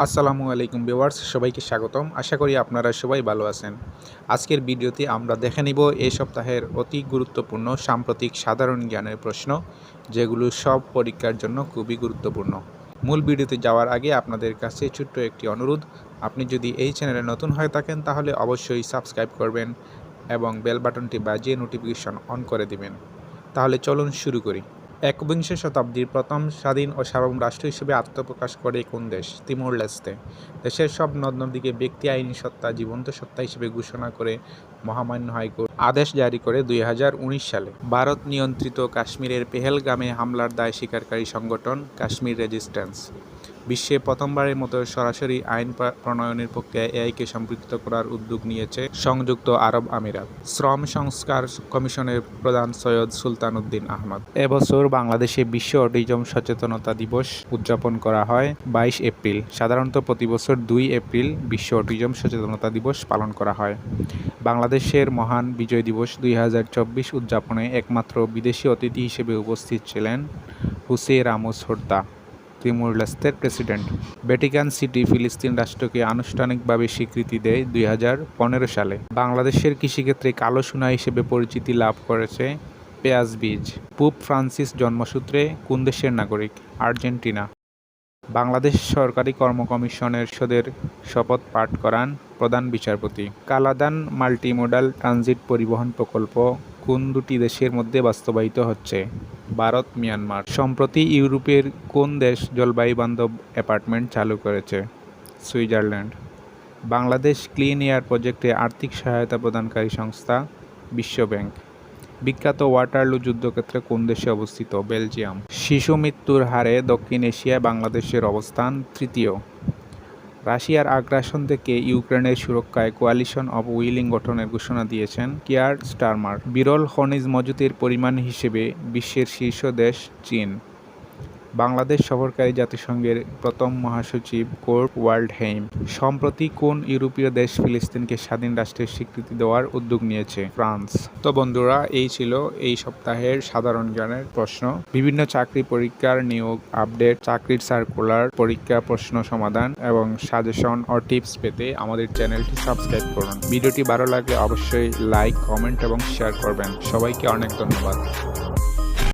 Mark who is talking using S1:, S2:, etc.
S1: আসসালামু আলাইকুম ভিউয়ার্স, সবাইকে স্বাগতম। আশা করি আপনারা সবাই ভালো আছেন। আজকের ভিডিওতে আমরা দেখে নিব এই সপ্তাহের অতি গুরুত্বপূর্ণ সাম্প্রতিক সাধারণ জ্ঞানের প্রশ্ন, যেগুলো সব পরীক্ষার জন্য খুবই গুরুত্বপূর্ণ। মূল ভিডিওতে যাওয়ার আগে আপনাদের কাছে ছোট্ট একটি অনুরোধ, আপনি যদি এই চ্যানেলে নতুন হয়ে থাকেন তাহলে অবশ্যই সাবস্ক্রাইব করবেন এবং বেল বাটনটি বাজিয়ে নোটিফিকেশন অন করে দিবেন। তাহলে চলুন শুরু করি। একবিংশ শতাব্দীর প্রথম স্বাধীন ও সার্বভৌম রাষ্ট্র হিসেবে আত্মপ্রকাশ করে কোন দেশ? Timor Leste. দেশের সব নদ নদীকে ব্যক্তি, আইনি সত্তা, জীবন্ত সত্তা হিসেবে ঘোষণা করে মহামান্য হাইকোর্ট আদেশ জারি করে দুই হাজার উনিশ সালে। ভারত নিয়ন্ত্রিত কাশ্মীরের পেহেলগামে হামলার দায় স্বীকারকারী সংগঠন কাশ্মীর রেজিস্ট্যান্স। বিশ্বে প্রথমবারের মতো সরাসরি আইন প্রণয়নের পক্ষে এআইকে সম্পৃক্ত করার উদ্যোগ নিয়েছে সংযুক্ত আরব আমিরাত। শ্রম সংস্কার কমিশনের প্রধান সৈয়দ সুলতান উদ্দিন আহমদ। এবছর বাংলাদেশে বিশ্ব অটিজম সচেতনতা দিবস উদযাপন করা হয় বাইশ এপ্রিল। সাধারণত প্রতি বছর দুই এপ্রিল বিশ্ব অটিজম সচেতনতা দিবস পালন করা হয়। বাংলাদেশের মহান বিজয় দিবস দুই হাজার চব্বিশ উদযাপনে একমাত্র বিদেশি অতিথি হিসেবে উপস্থিত ছিলেন হুসে রামোস হোর্তা। তিমুর লেস্তের প্রেসিডেন্ট। ভ্যাটিকান সিটি, ফিলিস্তিন রাষ্ট্রকে আনুষ্ঠানিকভাবে স্বীকৃতি দেয় দুই হাজার পনেরো সালে। বাংলাদেশের কৃষিক্ষেত্রে কালো সোনা হিসেবে পরিচিতি লাভ করেছে পেঁয়াজ বীজ। পুপ ফ্রান্সিস জন্মসূত্রে কোন দেশের নাগরিক? আর্জেন্টিনা। বাংলাদেশ সরকারি কর্ম কমিশনের সদের শপথ পাঠ করান প্রধান বিচারপতি। কালাদান মাল্টিমোডাল ট্রানজিট পরিবহন প্রকল্প কোন দুটি দেশের মধ্যে বাস্তবায়িত হচ্ছে? ভারত, মিয়ানমার সম্প্রতি ইউরোপের কোন দেশ জলবায়ু বান্ধব অ্যাপার্টমেন্ট চালু করেছে? সুইজারল্যান্ড। বাংলাদেশ ক্লিন এয়ার প্রজেক্টে আর্থিক সহায়তা প্রদানকারী সংস্থা বিশ্বব্যাংক। বিখ্যাত ওয়াটারলু যুদ্ধক্ষেত্রে কোন দেশে অবস্থিত? বেলজিয়াম। শিশু মৃত্যুর হারে দক্ষিণ এশিয়ায় বাংলাদেশের অবস্থান তৃতীয়। রাশিয়ার আগ্রাসন থেকে ইউক্রেনের সুরক্ষায় কোয়ালিশন অব উইলিং গঠনের ঘোষণা দিয়েছেন কিয়ার স্টারমার বিরল খনিজ মজুতের পরিমাণ হিসেবে বিশ্বের শীর্ষ দেশ চীন। বাংলাদেশ সফরকারী জাতিসংঘের প্রথম মহাসচিব কোর্ট ওয়ার্ল্ডহেইম সম্প্রতি কোন ইউরোপীয় দেশ ফিলিস্তিনকে স্বাধীন রাষ্ট্রের স্বীকৃতি দেওয়ার উদ্যোগ নিয়েছে? ফ্রান্স। তো বন্ধুরা, এই ছিল এই সপ্তাহের সাধারণ জ্ঞানের প্রশ্ন। বিভিন্ন চাকরি পরীক্ষার নিয়োগ আপডেট, চাকরির সার্কুলার, পরীক্ষা, প্রশ্ন সমাধান এবং সাজেশন ও টিপস পেতে আমাদের চ্যানেলটি সাবস্ক্রাইব করুন। ভিডিওটি ভালো লাগলে অবশ্যই লাইক, কমেন্ট এবং শেয়ার করবেন। সবাইকে অনেক ধন্যবাদ।